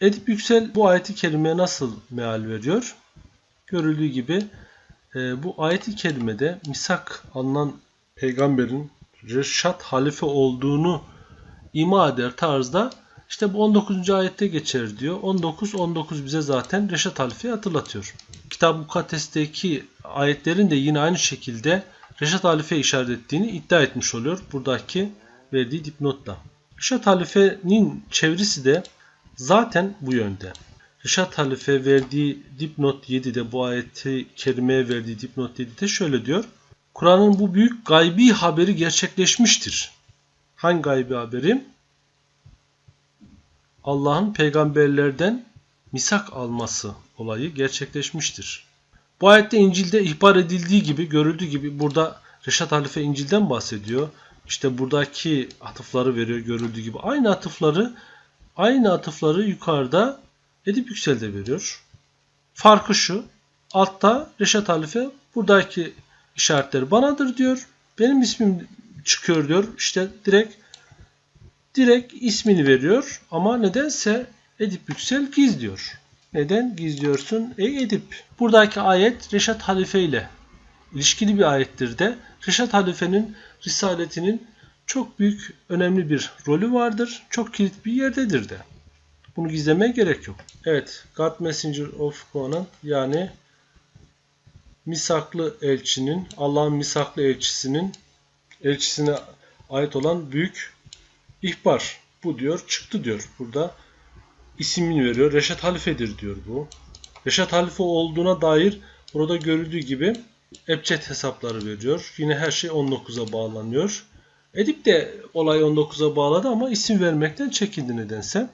Edip Yüksel bu ayeti kerimeye nasıl meal veriyor? Görüldüğü gibi e, bu ayeti kerimede misak alınan peygamberin Reşat halife olduğunu ima eder tarzda işte bu 19. ayette geçer diyor. 19 19 bize zaten Reşat halifeyi hatırlatıyor. Kitab-ı Mukaddes'teki ayetlerin de yine aynı şekilde Reşat halife işaret ettiğini iddia etmiş oluyor. Buradaki verdiği dipnotla. Reşat halifenin çevresi de zaten bu yönde. Reşat Halife verdiği dipnot 7'de bu ayeti kerimeye verdiği dipnot 7'de şöyle diyor. Kur'an'ın bu büyük gaybi haberi gerçekleşmiştir. Hangi gaybi haberi? Allah'ın peygamberlerden misak alması olayı gerçekleşmiştir. Bu ayette İncil'de ihbar edildiği gibi, görüldüğü gibi burada Reşat Halife İncil'den bahsediyor. İşte buradaki atıfları veriyor görüldüğü gibi. Aynı atıfları aynı atıfları yukarıda Edip Yüksel'de veriyor. Farkı şu. Altta Reşat Halife buradaki işaretleri banadır diyor. Benim ismim çıkıyor diyor. İşte direkt direkt ismini veriyor ama nedense Edip Yüksel gizliyor. Neden gizliyorsun ey Edip? Buradaki ayet Reşat Halife ile ilişkili bir ayettir de Reşat Halife'nin risaletinin çok büyük önemli bir rolü vardır. Çok kilit bir yerdedir de. Bunu gizlemeye gerek yok. Evet. God Messenger of Conan yani misaklı elçinin, Allah'ın misaklı elçisinin elçisine ait olan büyük ihbar. Bu diyor çıktı diyor. Burada ismini veriyor. Reşat Halife'dir diyor bu. Reşat Halife olduğuna dair burada görüldüğü gibi Ebced hesapları veriyor. Yine her şey 19'a bağlanıyor. Edip de olay 19'a bağladı ama isim vermekten çekindi nedense.